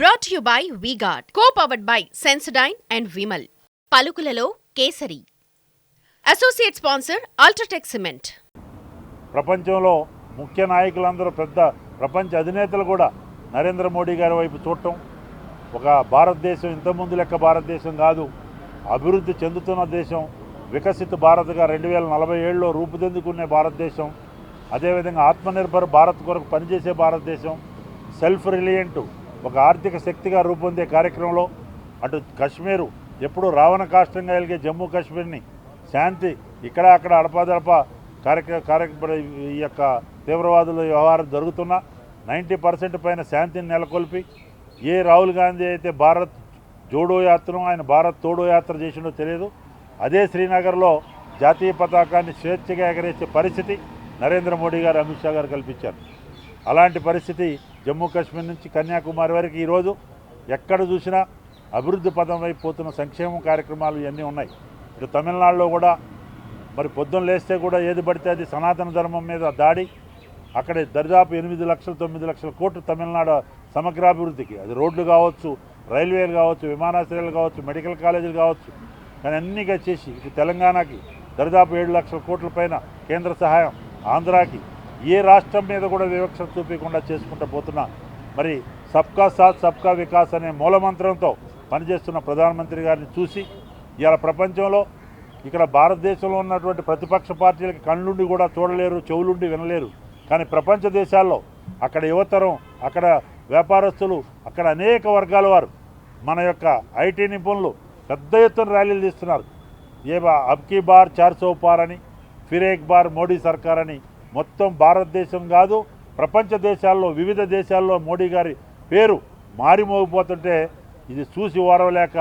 Brought you by VGuard co powered by Sensodyne and Vimal పలుకులలో Kesari. Associate sponsor UltraTech cement ప్రపంచంలో ముఖ్య నాయకులందరూ పెద్ద ప్రపంచ అధినేతలు కూడా నరేంద్ర మోడీ గారి వైపు చూడటం. ఒక భారతదేశం ఇంతకుముందు లెక్క భారతదేశం కాదు. అభివృద్ధి చెందుతున్న దేశం. వికసిత భారత్గా రెండు వేల నలభై ఏడులో రూపుదిద్దుకునే భారతదేశం. అదేవిధంగా ఆత్మనిర్భర్ భారత్ కొరకు పనిచేసే భారతదేశం. సెల్ఫ్ రిలియంట్ ఒక ఆర్థిక శక్తిగా రూపొందే కార్యక్రమంలో అటు కశ్మీరు ఎప్పుడు రావణ కాష్టంగా కలిగే జమ్మూ కాశ్మీర్ని శాంతి ఇక్కడ అక్కడ అడపాదడప కార్యక్ర కార్య ఈ యొక్క తీవ్రవాదుల వ్యవహారం జరుగుతున్నా నైంటీ పర్సెంట్ పైన శాంతిని నెలకొల్పి ఏ రాహుల్ గాంధీ అయితే భారత్ జోడో యాత్రను ఆయన భారత్ తోడో యాత్ర చేసిండో తెలియదు. అదే శ్రీనగర్లో జాతీయ పతాకాన్ని స్వేచ్ఛగా ఎగరేసే పరిస్థితి నరేంద్ర మోడీ గారు అమిత్ షా గారు కల్పించారు. అలాంటి పరిస్థితి జమ్మూ కాశ్మీర్ నుంచి కన్యాకుమారి వరకు ఈరోజు ఎక్కడ చూసినా అభివృద్ధి పదం వైపు పోతున్న సంక్షేమ కార్యక్రమాలు ఇవన్నీ ఉన్నాయి. ఇటు తమిళనాడులో కూడా మరి పొద్దున్న లేస్తే కూడా ఏది పడితే అది సనాతన ధర్మం మీద దాడి అక్కడ దరిదాపు ఎనిమిది లక్షలు తొమ్మిది లక్షల కోట్లు తమిళనాడు సమగ్రాభివృద్ధికి. అది రోడ్లు కావచ్చు రైల్వేలు కావచ్చు విమానాశ్రయాలు కావచ్చు మెడికల్ కాలేజీలు కావచ్చు కానీ అన్నీగా చేసి ఇటు తెలంగాణకి దరిదాపు ఏడు లక్షల కోట్ల పైన కేంద్ర సహాయం ఆంధ్రాకి ఏ రాష్ట్రం మీద కూడా వివక్ష చూపించకుండా చేసుకుంటూ పోతున్నా. మరి సబ్కా సాత్ సబ్కా వికాస్ అనే మూలమంత్రంతో పనిచేస్తున్న ప్రధానమంత్రి గారిని చూసి ఇవాళ ప్రపంచంలో ఇక్కడ భారతదేశంలో ఉన్నటువంటి ప్రతిపక్ష పార్టీలకి కళ్ళుండి కూడా చూడలేరు చెవులుండి వినలేరు. కానీ ప్రపంచ దేశాల్లో అక్కడ యువతరం అక్కడ వ్యాపారస్తులు అక్కడ అనేక వర్గాల వారు మన యొక్క ఐటీ నిపుణులు పెద్ద ఎత్తున ర్యాలీలు తీస్తున్నారు. ఏ అబ్కీ బార్ చార్సోపార్ పార్ అని ఫిరేక్ బార్ మోడీ సర్కార్ అని మొత్తం భారతదేశం కాదు ప్రపంచ దేశాల్లో వివిధ దేశాల్లో మోడీ గారి పేరు మారిమోగిపోతుంటే ఇది చూసి ఓరవలేక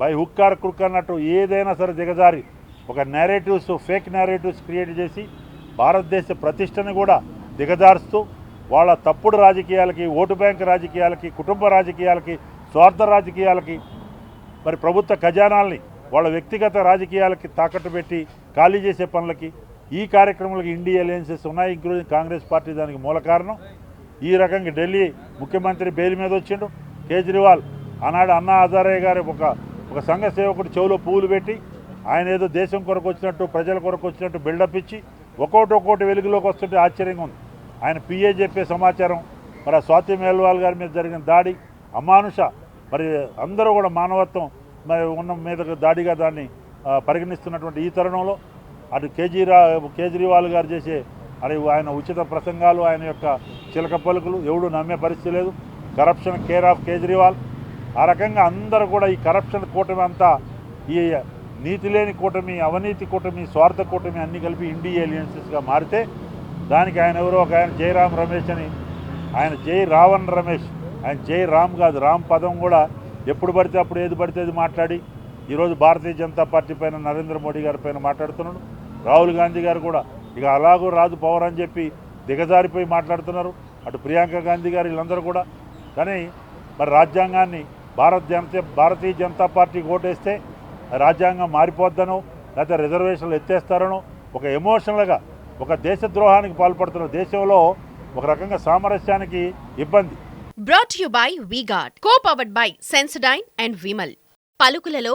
బై హుక్కార్ కుక్ అన్నట్టు ఏదైనా సరే దిగజారి ఒక నేరేటివ్స్ ఫేక్ నేరేటివ్స్ క్రియేట్ చేసి భారతదేశ ప్రతిష్టని కూడా దిగజారుస్తూ వాళ్ళ తప్పుడు రాజకీయాలకి ఓటు బ్యాంక్ రాజకీయాలకి కుటుంబ రాజకీయాలకి స్వార్థ రాజకీయాలకి మరి ప్రభుత్వ ఖజానాల్ని వాళ్ళ వ్యక్తిగత రాజకీయాలకి తాకట్టు పెట్టి ఖాళీ చేసే పనులకి ఈ కార్యక్రమాలకు ఇండియా అలయన్సెస్ ఉన్నాయి ఇంక్లూడింగ్ కాంగ్రెస్ పార్టీ దానికి మూల కారణం. ఈ రకంగా ఢిల్లీ ముఖ్యమంత్రి బెయిల్ మీద వచ్చిండు. కేజ్రీవాల్ ఆనాడు అన్నా హజారయ్య గారి ఒక ఒక సంఘ సేవకుడు చెవులో పువ్వులు పెట్టి ఆయన ఏదో దేశం కొరకు వచ్చినట్టు ప్రజల కొరకు వచ్చినట్టు బిల్డప్ ఇచ్చి ఒక్కోటి ఒక్కోటి వెలుగులోకి వస్తుంటే ఆశ్చర్యంగా ఉంది. ఆయన పిఏ చెప్పే సమాచారం మరి ఆ స్వాతి మేల్వాల్ గారి మీద జరిగిన దాడి అమానుష మరి అందరూ కూడా మానవత్వం మరి ఉన్న మీద దాడిగా దాన్ని పరిగణిస్తున్నటువంటి ఈ తరుణంలో అటు కేజీరా కేజ్రీవాల్ గారు చేసే అది ఆయన ఉచిత ప్రసంగాలు ఆయన యొక్క చిలక పలుకులు ఎవడు నమ్మే పరిస్థితి లేదు. Corruption care of Kejriwal. ఆ రకంగా అందరూ కూడా ఈ కరప్షన్ కూటమి అంతా ఈ నీతి లేని కూటమి అవినీతి కూటమి స్వార్థ కూటమి అన్నీ కలిపి ఇండి ఏలియన్సెస్గా మారితే దానికి ఆయన ఎవరో ఒక ఆయన జయరామ్ రమేష్ అని ఆయన జై రావణ్ రమేష్ ఆయన జై రామ్ కాదు రామ్ పదం కూడా ఎప్పుడు పడితే అప్పుడు ఏది పడితే అది మాట్లాడి ఈరోజు భారతీయ జనతా పార్టీ పైన నరేంద్ర మోడీ గారి పైన మాట్లాడుతున్నాడు రాహుల్ గాంధీ గారు కూడా ఇక అలాగూ రాదు పవర్ అని చెప్పి దిగజారిపోయి మాట్లాడుతున్నారు. అటు ప్రియాంక గాంధీ గారు వీళ్ళందరూ కూడా. కానీ మరి రాజ్యాంగాన్ని భారత జనత భారతీయ జనతా పార్టీ ఓటేస్తే రాజ్యాంగం మారిపోద్దనో లేకపోతే రిజర్వేషన్లు ఎత్తేస్తారనో ఒక ఎమోషనల్గా ఒక దేశద్రోహానికి పాల్పడుతున్న దేశంలో ఒక రకంగా సామరస్యానికి ఇబ్బంది. Brought you by VGuard co powered by Sensodyne and Vimal పలుకులలో